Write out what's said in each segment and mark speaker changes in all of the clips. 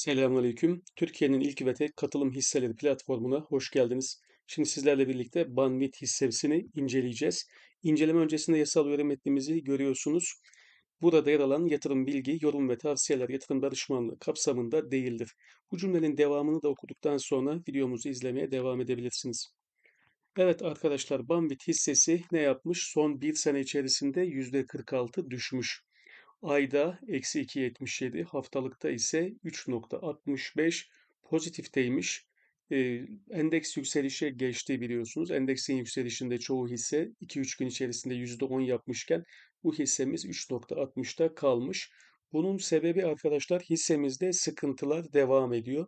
Speaker 1: Selamünaleyküm. Türkiye'nin ilk ve tek katılım hisseleri platformuna hoş geldiniz. Şimdi sizlerle birlikte Banvit hissesini inceleyeceğiz. İnceleme öncesinde yasal uyarı metnimizi görüyorsunuz. Burada yer alan yatırım bilgi, yorum ve tavsiyeler yatırım danışmanlığı kapsamında değildir. Bu cümlenin devamını da okuduktan sonra videomuzu izlemeye devam edebilirsiniz. Evet arkadaşlar Banvit hissesi ne yapmış? Son bir sene içerisinde %46 düşmüş. Ayda eksi 2.77, haftalıkta ise 3.65 pozitifteymiş. Ee, endeks yükselişe geçti biliyorsunuz. Endeksin yükselişinde çoğu hisse 2-3 gün içerisinde %10 yapmışken bu hissemiz 3.60'ta kalmış. Bunun sebebi arkadaşlar hissemizde sıkıntılar devam ediyor.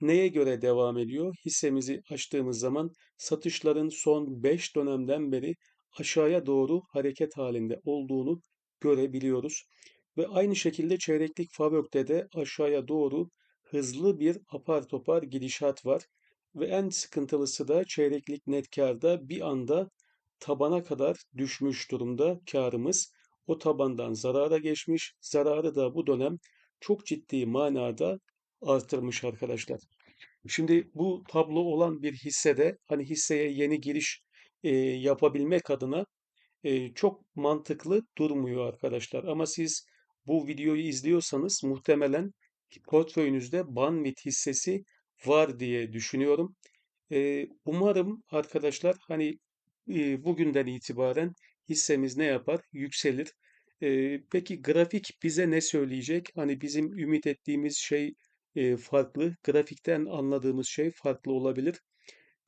Speaker 1: Neye göre devam ediyor? Hissemizi açtığımız zaman satışların son 5 dönemden beri aşağıya doğru hareket halinde olduğunu görebiliyoruz. Ve aynı şekilde çeyreklik Favök'te de aşağıya doğru hızlı bir apar topar gidişat var. Ve en sıkıntılısı da çeyreklik net karda bir anda tabana kadar düşmüş durumda karımız. O tabandan zarara geçmiş. Zararı da bu dönem çok ciddi manada artırmış arkadaşlar. Şimdi bu tablo olan bir hissede hani hisseye yeni giriş e, yapabilmek adına çok mantıklı durmuyor arkadaşlar. Ama siz bu videoyu izliyorsanız muhtemelen portföyünüzde Banvit hissesi var diye düşünüyorum. Umarım arkadaşlar hani bugünden itibaren hissemiz ne yapar? Yükselir. Peki grafik bize ne söyleyecek? Hani bizim ümit ettiğimiz şey farklı. Grafikten anladığımız şey farklı olabilir.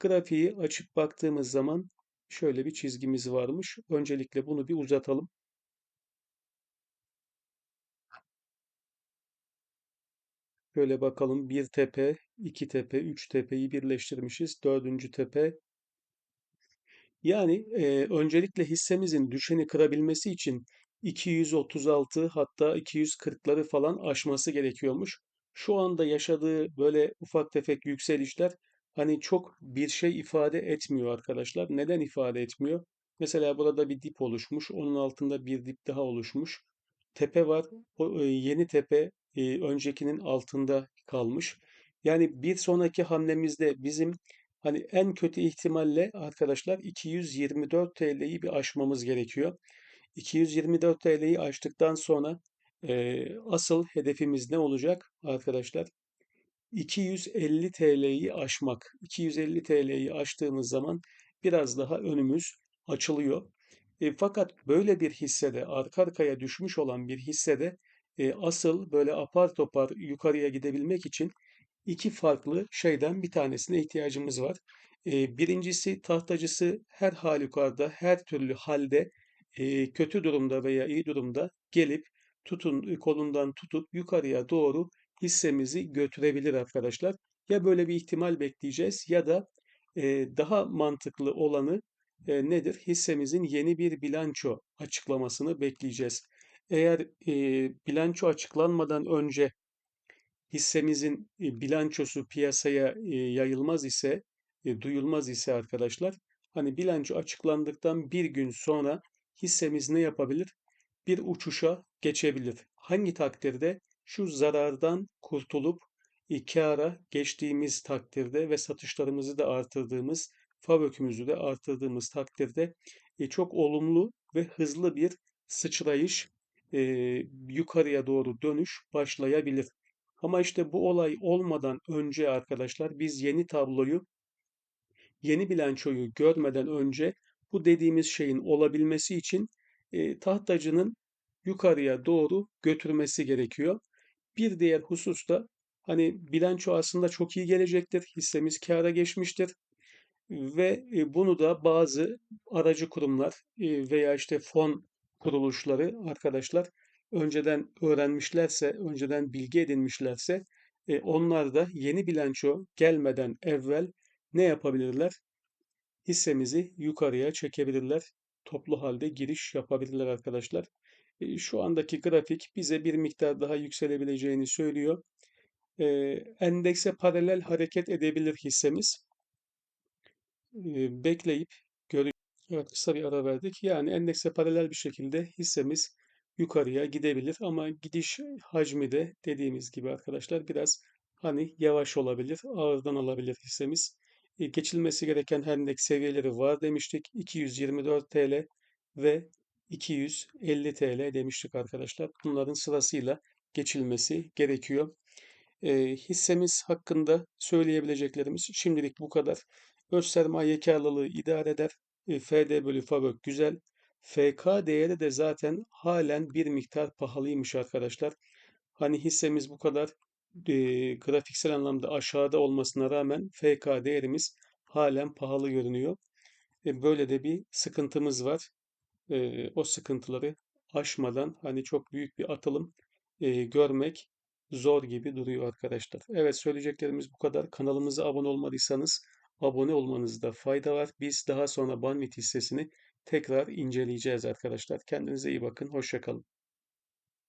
Speaker 1: Grafiği açıp baktığımız zaman şöyle bir çizgimiz varmış. Öncelikle bunu bir uzatalım. Şöyle bakalım bir tepe, iki tepe, üç tepeyi birleştirmişiz. Dördüncü tepe. Yani e, öncelikle hissemizin düşeni kırabilmesi için 236 hatta 240'ları falan aşması gerekiyormuş. Şu anda yaşadığı böyle ufak tefek yükselişler hani çok bir şey ifade etmiyor arkadaşlar. Neden ifade etmiyor? Mesela burada bir dip oluşmuş, onun altında bir dip daha oluşmuş. Tepe var, o e, yeni tepe e, öncekinin altında kalmış. Yani bir sonraki hamlemizde bizim hani en kötü ihtimalle arkadaşlar 224 TL'yi bir aşmamız gerekiyor. 224 TL'yi aştıktan sonra e, asıl hedefimiz ne olacak arkadaşlar? 250 TL'yi aşmak. 250 TL'yi aştığımız zaman biraz daha önümüz açılıyor. E, fakat böyle bir hissede, arka arkaya düşmüş olan bir hissede e, asıl böyle apar topar yukarıya gidebilmek için iki farklı şeyden bir tanesine ihtiyacımız var. E, birincisi tahtacısı her halükarda, her türlü halde e, kötü durumda veya iyi durumda gelip tutun kolundan tutup yukarıya doğru hissemizi götürebilir arkadaşlar. Ya böyle bir ihtimal bekleyeceğiz ya da e, daha mantıklı olanı e, nedir? Hissemizin yeni bir bilanço açıklamasını bekleyeceğiz. Eğer e, bilanço açıklanmadan önce hissemizin e, bilançosu piyasaya e, yayılmaz ise, e, duyulmaz ise arkadaşlar, hani bilanço açıklandıktan bir gün sonra hissemiz ne yapabilir? Bir uçuşa geçebilir. Hangi takdirde? Şu zarardan kurtulup kâra geçtiğimiz takdirde ve satışlarımızı da artırdığımız, FAVÖK'ümüzü de artırdığımız takdirde e, çok olumlu ve hızlı bir sıçrayış, e, yukarıya doğru dönüş başlayabilir. Ama işte bu olay olmadan önce arkadaşlar biz yeni tabloyu, yeni bilançoyu görmeden önce bu dediğimiz şeyin olabilmesi için e, tahtacının yukarıya doğru götürmesi gerekiyor. Bir diğer husus da hani bilanço aslında çok iyi gelecektir. Hissemiz kâra geçmiştir. Ve e, bunu da bazı aracı kurumlar e, veya işte fon kuruluşları arkadaşlar önceden öğrenmişlerse, önceden bilgi edinmişlerse e, onlar da yeni bilanço gelmeden evvel ne yapabilirler? Hissemizi yukarıya çekebilirler. Toplu halde giriş yapabilirler arkadaşlar. E, şu andaki grafik bize bir miktar daha yükselebileceğini söylüyor. E, endekse paralel hareket edebilir hissemiz. E, bekleyip göreceğiz. Evet kısa bir ara verdik. Yani endekse paralel bir şekilde hissemiz yukarıya gidebilir ama gidiş hacmi de dediğimiz gibi arkadaşlar biraz Hani yavaş olabilir, ağırdan alabilir hissemiz. E, geçilmesi gereken hendek seviyeleri var demiştik. 224 TL ve 250 TL demiştik arkadaşlar. Bunların sırasıyla geçilmesi gerekiyor. E, hissemiz hakkında söyleyebileceklerimiz şimdilik bu kadar. Öz sermaye karlılığı idare eder. E, FD bölü FAVÖK güzel. FK değeri de zaten halen bir miktar pahalıymış arkadaşlar. Hani hissemiz bu kadar e, grafiksel anlamda aşağıda olmasına rağmen FK değerimiz halen pahalı görünüyor. E, böyle de bir sıkıntımız var. E, o sıkıntıları aşmadan hani çok büyük bir atılım e, görmek zor gibi duruyor arkadaşlar. Evet söyleyeceklerimiz bu kadar. Kanalımıza abone olmadıysanız abone olmanızda fayda var. Biz daha sonra Banvit hissesini tekrar inceleyeceğiz arkadaşlar. Kendinize iyi bakın. Hoşça kalın.